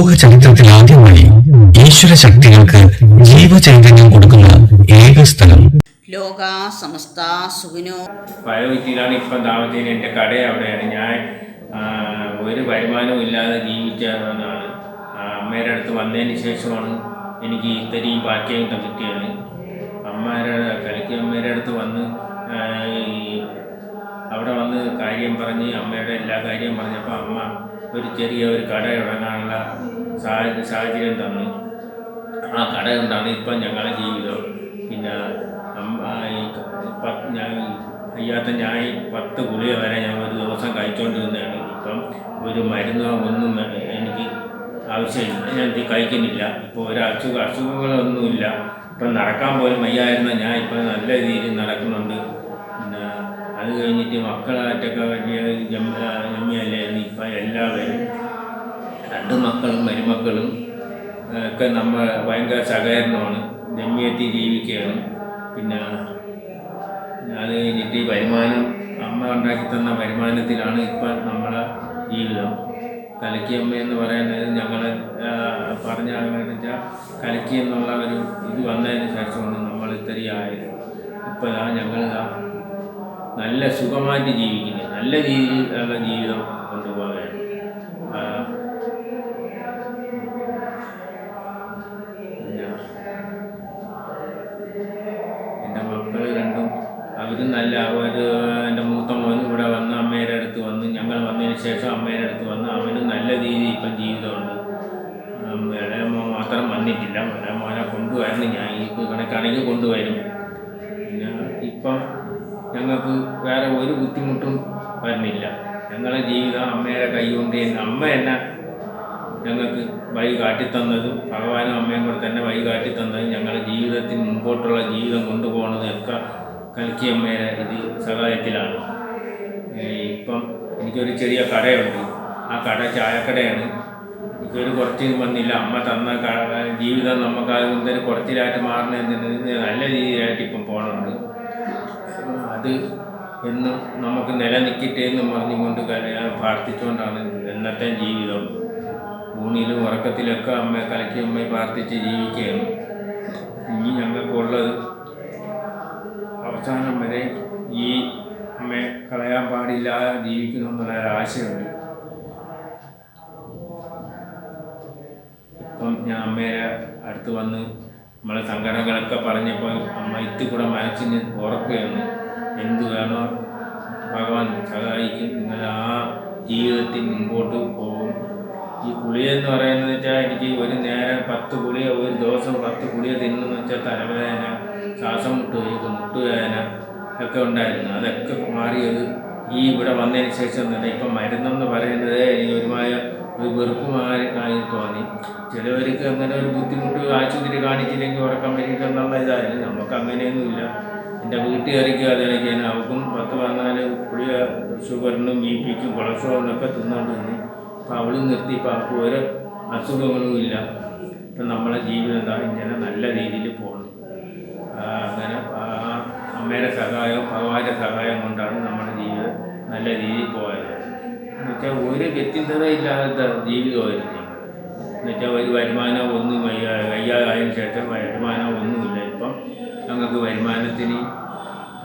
ലോക ചരിത്രത്തിൽ ആദ്യമായി ഈശ്വര ശക്തികൾക്ക് ജീവചൈതന്യം കൊടുക്കുന്ന ഏക സ്ഥലം. ലോക സമസ്ത സുഖിനോ. പഴകുറ്റിയിലാണ് ഇപ്പം താമസിക്കുന്നത്. എന്റെ കട അവിടെയാണ്. ഞാൻ ഒരു വരുമാനവും ഇല്ലാതെ ജീവിച്ചതാണ്. അമ്മയുടെ അടുത്ത് വന്നതിന് ശേഷമാണ് എനിക്ക് ഇത്തരം ഭാഗ്യം കിട്ടിയത്. അമ്മയുടെ കലക്കി അമ്മയുടെ അടുത്ത് വന്ന് അവിടെ വന്ന് കാര്യം പറഞ്ഞ് അമ്മയുടെ എല്ലാ കാര്യവും പറഞ്ഞപ്പോൾ അമ്മ ഒരു ചെറിയ ഒരു കട തുടങ്ങാനുള്ള സാഹചര്യം തന്നു. ആ കട കൊണ്ടാണ് ഇപ്പം ഞങ്ങളുടെ ജീവിതം. പിന്നെ ഞാൻ അയ്യാത്ത ഞാൻ പത്ത് ഗുളിക വരെ ഞാൻ ഒരു ദിവസം കഴിച്ചുകൊണ്ടിരുന്നതാണ് ഇപ്പം ഒരു മരുന്നോ ഒന്നും എനിക്ക് ആവശ്യമില്ല. ഞാൻ കഴിക്കുന്നില്ല. ഇപ്പോൾ ഒരു അസുഖ അസുഖങ്ങളൊന്നുമില്ല. ഇപ്പം നടക്കാൻ പോലും വയ്യായിരുന്ന. ഞാൻ ഇപ്പം നല്ല രീതിയിൽ നടക്കുന്നുണ്ട്. പിന്നെ അത് കഴിഞ്ഞിട്ട് മക്കളായിട്ടൊക്കെ വലിയ മക്കളും മരുമക്കളും ഒക്കെ നമ്മൾ ഭയങ്കര സഹകരണമാണ്. ജമ്മിയെത്തി ജീവിക്കുകയാണ്. പിന്നെ അത് കഴിഞ്ഞിട്ട് വരുമാനം അമ്മ ഉണ്ടാക്കി തന്ന വരുമാനത്തിലാണ് ഇപ്പം നമ്മളെ ജീവിതം കലക്കിയമ്മ എന്ന് പറയുന്നത് ഞങ്ങൾ പറഞ്ഞ വെച്ചാൽ കലക്കി എന്നുള്ള ഒരു ഇത് വന്നതിന് ശേഷമാണ് നമ്മൾ ഇത്രയും ആയത്. ഇപ്പോൾ ഞങ്ങൾ നല്ല സുഖമായിട്ട് ജീവിക്കുന്നത് നല്ല രീതിയിലുള്ള ജീവിതം കൊണ്ടുപോവുകയാണ്. അവരും നല്ല അവർ എന്റെ മൂത്ത മോനും കൂടെ വന്ന് അമ്മയുടെ അടുത്ത് വന്ന് ഞങ്ങൾ വന്നതിന് ശേഷം അമ്മയുടെ അടുത്ത് വന്ന് അവനും നല്ല രീതിയിൽ ഇപ്പം ജീവിതമുണ്ട്. ഇളയ മോൻ മാത്രം വന്നിട്ടില്ല. ഇളയ മോനെ കൊണ്ടുവരുന്നു. ഞാൻ ഈ കണക്കാണെങ്കിൽ കൊണ്ടുവരും. പിന്നെ ഇപ്പം ഞങ്ങൾക്ക് വേറെ ഒരു ബുദ്ധിമുട്ടും വരുന്നില്ല. ഞങ്ങളുടെ ജീവിതം അമ്മയുടെ കൈ കൊണ്ട് അമ്മ എന്നെ ഞങ്ങൾക്ക് വഴി കാട്ടിത്തന്നതും ഭഗവാനും അമ്മയും കൂടെ തന്നെ വഴി കാട്ടിത്തന്നതും ഞങ്ങളുടെ ജീവിതത്തിന് മുമ്പോട്ടുള്ള ജീവിതം കൊണ്ടുപോകുന്നതും ഒക്കെ കൽക്കി അമ്മയുടെ ഇത് സഹായത്തിലാണ്. ഇപ്പം എനിക്കൊരു ചെറിയ കടയുണ്ട്. ആ കട ചായക്കടയാണ്. എനിക്കൊരു കുറച്ച് വന്നില്ല. അമ്മ തന്ന ജീവിതം നമുക്ക് അതൊരു കുറച്ചിലായിട്ട് മാറണമെന്ന് നല്ല രീതിയിലായിട്ട് ഇപ്പം പോകണുണ്ട് അത് എന്നും നമുക്ക് നിലനിൽക്കട്ടെ എന്ന് പറഞ്ഞുകൊണ്ട് പ്രാർത്ഥിച്ചുകൊണ്ടാണ് എന്നത്തെ ജീവിതം. ഊണിലും ഉറക്കത്തിലൊക്കെ അമ്മയെ കലക്കി അമ്മയെ പ്രാർത്ഥിച്ച് ജീവിക്കുകയാണ്. ഇനി ഞങ്ങൾക്കുള്ളത് കളയാൻ പാടില്ലാതെ ജീവിക്കുന്നു എന്നുള്ള ഒരാശയുണ്ട് ഇപ്പം ഞാൻ അമ്മയുടെ അടുത്ത് വന്ന് നമ്മളെ സങ്കടങ്ങളൊക്കെ പറഞ്ഞപ്പോൾ അമ്മ ഇത്തി കൂടെ മനസ്സിന് ഉറക്കുകയാണ് എന്ത് വേണോ ഭഗവാൻ സഹായിക്കും. നിങ്ങൾ ആ ജീവിതത്തിൽ മുമ്പോട്ട് പോകും. ഈ കുളി എന്ന് പറയുന്നത് വെച്ചാൽ എനിക്ക് ഒരു നേരം പത്ത് കുളിയോ ഒരു ദിവസം പത്ത് കുളിയോ തിന്നെന്ന് വെച്ചാൽ തലവേദന ശ്വാസം മുട്ട് വയ്ക്കും മുട്ടുവേദന. ഒക്കെ ഉണ്ടായിരുന്നു. അതൊക്കെ മാറിയത് ഈ ഇവിടെ വന്നതിന് ശേഷം തന്നെ ഇപ്പം മരുന്നെന്ന് പറയുന്നത് എനിക്ക് ഒരുമായ ഒരു വെറുപ്പുമായി തോന്നി. ചിലവർക്ക് അങ്ങനെ ഒരു ബുദ്ധിമുട്ട് ആശുപത്രി കാണിച്ചില്ലെങ്കിൽ ഉറക്കം വരിക എന്നുള്ള ഇതായിരുന്നു. നമുക്ക് അങ്ങനെയൊന്നുമില്ല എന്റെ വീട്ടുകാരിക്കും അതെനിക്ക് ഞാൻ അവർക്കും പത്ത് പതിനാല് പുളിയ ഷുഗറിനും ബി പിക്കും കൊളസ്ട്രോളിനും ഒക്കെ തിന്നുകൊണ്ട് തന്നെ അപ്പം അവളും നിർത്തി. ഇപ്പം അവർക്ക് അസുഖങ്ങളും ഇല്ല. ഇപ്പം നമ്മളെ ജീവിതം എന്താ ഇങ്ങനെ നല്ല രീതിയിൽ പോകണം അങ്ങനെ അമ്മയുടെ സഹായവും ഭഗവാന്റെ സഹായം കൊണ്ടാണ് നമ്മുടെ ജീവിതം നല്ല രീതിയിൽ പോയത്. എന്നുവെച്ചാൽ ഒരു വ്യത്യസ്തത ഇല്ലാത്ത ജീവിതമായിരുന്നു എന്നുവെച്ചാൽ ഒരു വരുമാനം ഒന്നും കയ്യാതായതിന് ശേഷം വരുമാനം ഒന്നുമില്ല. ഇപ്പം ഞങ്ങൾക്ക് വരുമാനത്തിന്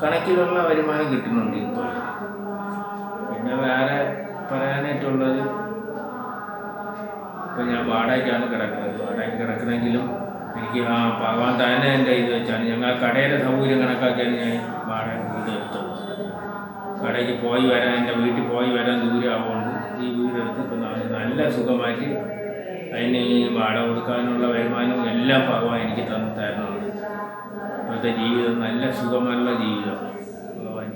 കണക്കിലുള്ള വരുമാനം കിട്ടുന്നുണ്ട് ഇപ്പോൾ. പിന്നെ വേറെ പറയാനായിട്ടുള്ളത് ഇപ്പം ഞാൻ വാടകയ്ക്കാണ് കിടക്കുന്നത്. വാടകയ്ക്ക് കിടക്കണമെങ്കിലും എനിക്ക് ആ ഭഗവാൻ തന്നെ എന്റെ ഇത് വെച്ചാണ്. ഞങ്ങൾ കടയുടെ സൗകര്യം കണക്കാക്കിയാണ് ഞാൻ വാടക വീട് എടുത്തത് കടയ്ക്ക് പോയി വരാൻ എന്റെ വീട്ടിൽ പോയി വരാൻ ദൂരം ആവുകൊണ്ട് ഈ വീടെടുത്ത് ഇപ്പം നല്ല സുഖമായിട്ട് അതിന് ഈ വാടക കൊടുക്കാനുള്ള വരുമാനവും എല്ലാം ഭഗവാൻ എനിക്ക് തന്നു തരുന്നുണ്ട്. ഇപ്പോഴത്തെ ജീവിതം നല്ല സുഖമുള്ള ജീവിതം. ഭഗവാൻ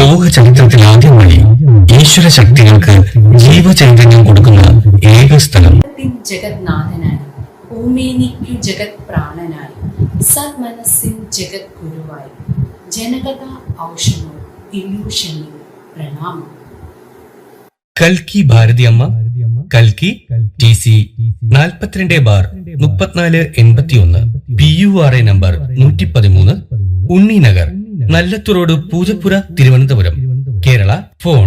ലോക ചരിത്രത്തിൽ ആദ്യമായി ഈശ്വര ശക്തികൾക്ക് ജീവചൈതന്യം കൊടുക്കുന്ന ഏക സ്ഥലം. ജഗത്നാഥനായി. ഭൂമേനിക്കു ജഗത് പ്രാണനായി സന്മനസ്സിൻ ജഗത് ഗുരുവായി ജനകഥ ഔഷധം ഇല്യൂഷനിൽ പ്രണാമം. കൽക്കി ഭാരതിയമ്മ കൽക്കി ടി സി നാൽപ്പത്തിരണ്ട് ബാർ മുപ്പത്തിനാല് എൺപത്തിയൊന്ന് P you are A number നൂറ്റി പതിമൂന്ന് ഉണ്ണി നഗർ നല്ലത്തുറോഡ് പൂജപ്പുര തിരുവനന്തപുരം കേരള ഫോൺ